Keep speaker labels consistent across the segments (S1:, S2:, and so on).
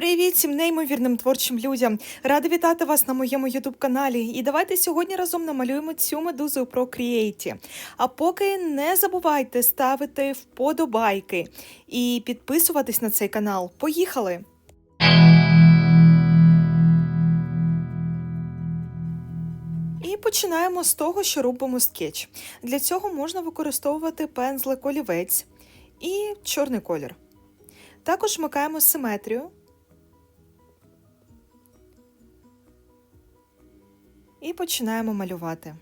S1: Привіт всім неймовірним творчим людям! Рада вітати вас на моєму ютуб каналі. І давайте сьогодні разом намалюємо цю медузу у Procreate. А поки не забувайте ставити вподобайки і підписуватись на цей канал. Поїхали! І починаємо з того, що робимо скетч. Для цього можна використовувати пензлик олівець і чорний колір. Також вмикаємо симетрію. І починаємо малювати.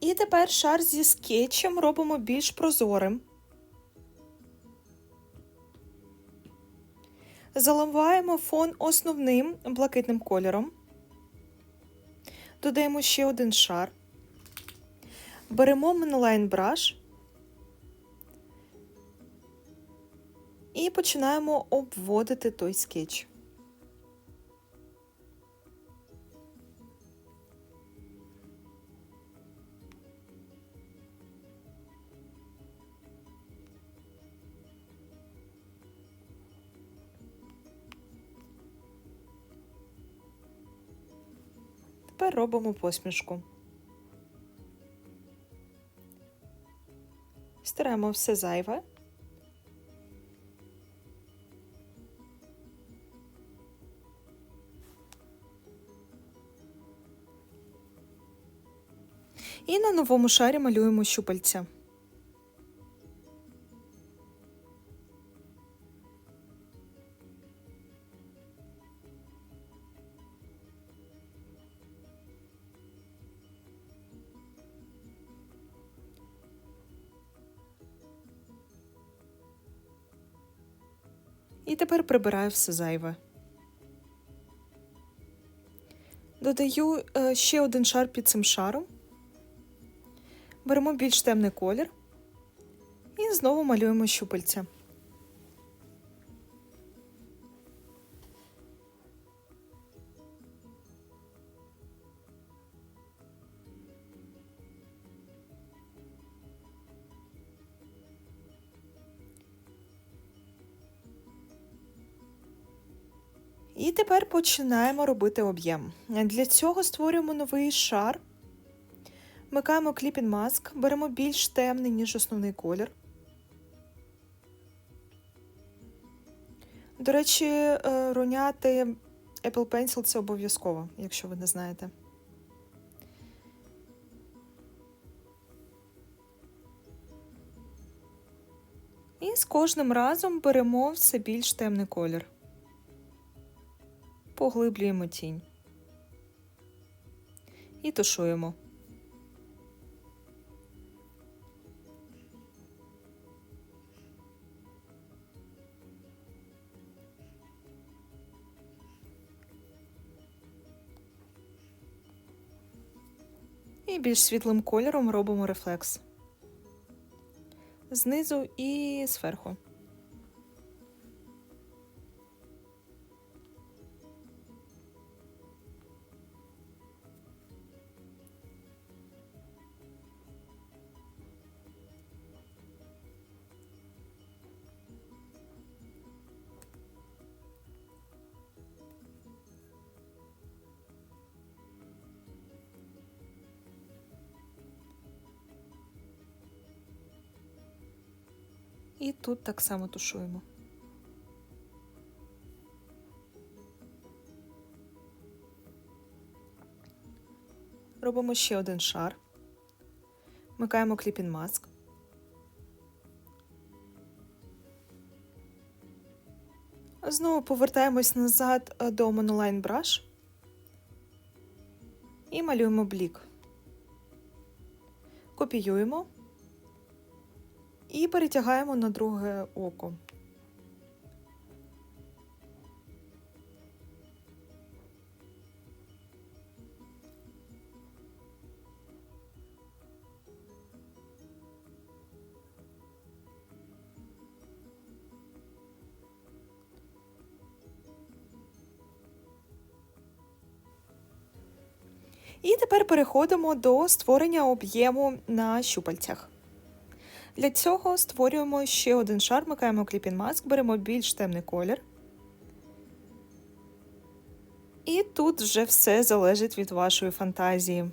S1: І тепер шар зі скетчем робимо більш прозорим. Заливаємо фон основним блакитним кольором. Додаємо ще один шар. Беремо Monoline Brush і починаємо обводити той скетч. Тепер робимо посмішку. Стираємо все зайве. І на новому шарі малюємо щупальця. І тепер прибираю все зайве. Додаю е, ще один шар під цим шаром. Беремо більш темний колір і знову малюємо щупальця. І тепер починаємо робити об'єм. Для цього створюємо новий шар. Вмикаємо Clipping Mask, беремо більш темний, ніж основний колір. До речі, е, руняти Apple Pencil це обов'язково, якщо ви не знаєте. І з кожним разом беремо все більш темний колір. Поглиблюємо тінь. І тушуємо. І більш світлим кольором робимо рефлекс. Знизу і зверху. І тут так само тушуємо. Робимо ще один шар. Вмикаємо Clipping Mask. Знову повертаємось назад е, до Monoline Brush і малюємо блік. Копіюємо і перетягаємо на друге око. І тепер переходимо до створення об'єму на щупальцях. Для цього створюємо ще один шар, микаємо кліпін маск, беремо більш темний колір. І тут вже все залежить від вашої фантазії.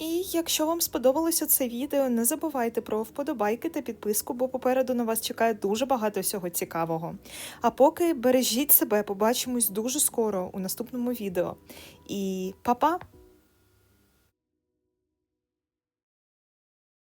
S1: І якщо вам сподобалося це відео, не забувайте про вподобайки та підписку, бо попереду на вас чекає дуже багато всього цікавого. А поки бережіть себе, побачимось дуже скоро у наступному відео. І па-па!